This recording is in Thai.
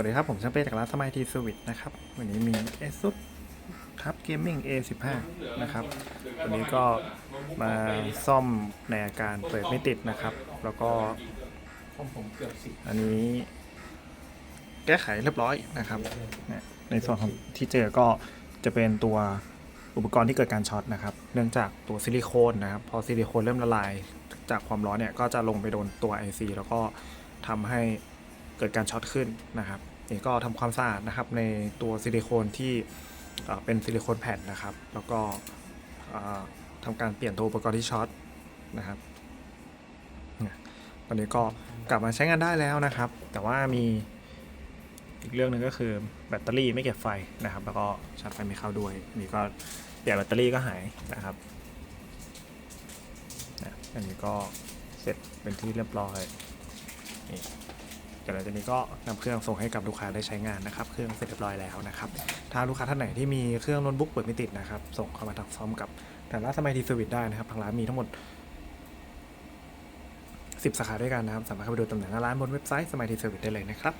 วัสดีครับ ผมช่างเป้จากร้านสมัยทีสวิตนะครับ วันนี้มี ASUS ทับ Gaming A15 นะครับ วันนี้ก็มาซ่อมในอาการเปิดไม่ติดนะครับ แล้วก็อันนี้แก้ไขเรียบร้อยนะครับ ในส่วนของที่เจอก็จะเป็นตัวอุปกรณ์ที่เกิดการช็อตนะครับ เนื่องจากตัวซิลิโคนนะครับ พอซิลิโคนเริ่มละลาย จากความร้อนเนี่ยก็จะลงไปโดนตัว IC แล้วก็ทำให้ เกิดการช็อตขึ้นนะครับนี่ก็ทำความสะอาดนะครับในตัวซิลิโคนที่เป็นซิลิโคนแผ่นนะครับ แล้วก็เอ่อทำการเปลี่ยนตัวอุปกรณ์ที่ช็อตนะครับนี่ตอนนี้ก็กลับมาใช้งานได้แล้วนะครับ แต่ว่ามีอีกเรื่องหนึ่งก็คือแบตเตอรี่ไม่เก็บไฟนะครับ แล้วก็ชาร์จไฟไม่เข้าด้วยนี่ก็เปลี่ยนแบตเตอรี่ก็หายนะครับนะอันนี้ก็เสร็จเป็นที่เรียบร้อยนี่ เดี๋ยวหลังจากนี้ก็นำเครื่องส่งให้กับลูกค้าได้ใช้งานนะครับ เครื่องเสร็จเรียบร้อยแล้วนะครับ ถ้าลูกค้าท่านไหนที่มีเครื่องโน้ตบุ๊กเปิดไม่ติดนะครับ ส่งเข้ามาทักซ้อมกับแต่ละสมัยทีสวิตได้นะครับ ทางร้านมีทั้งหมด 10 สาขาด้วยกันนะครับ สามารถเข้าไปดูตำแหน่งหน้าร้านบนเว็บไซต์สมัยทีสวิตได้เลยนะครับ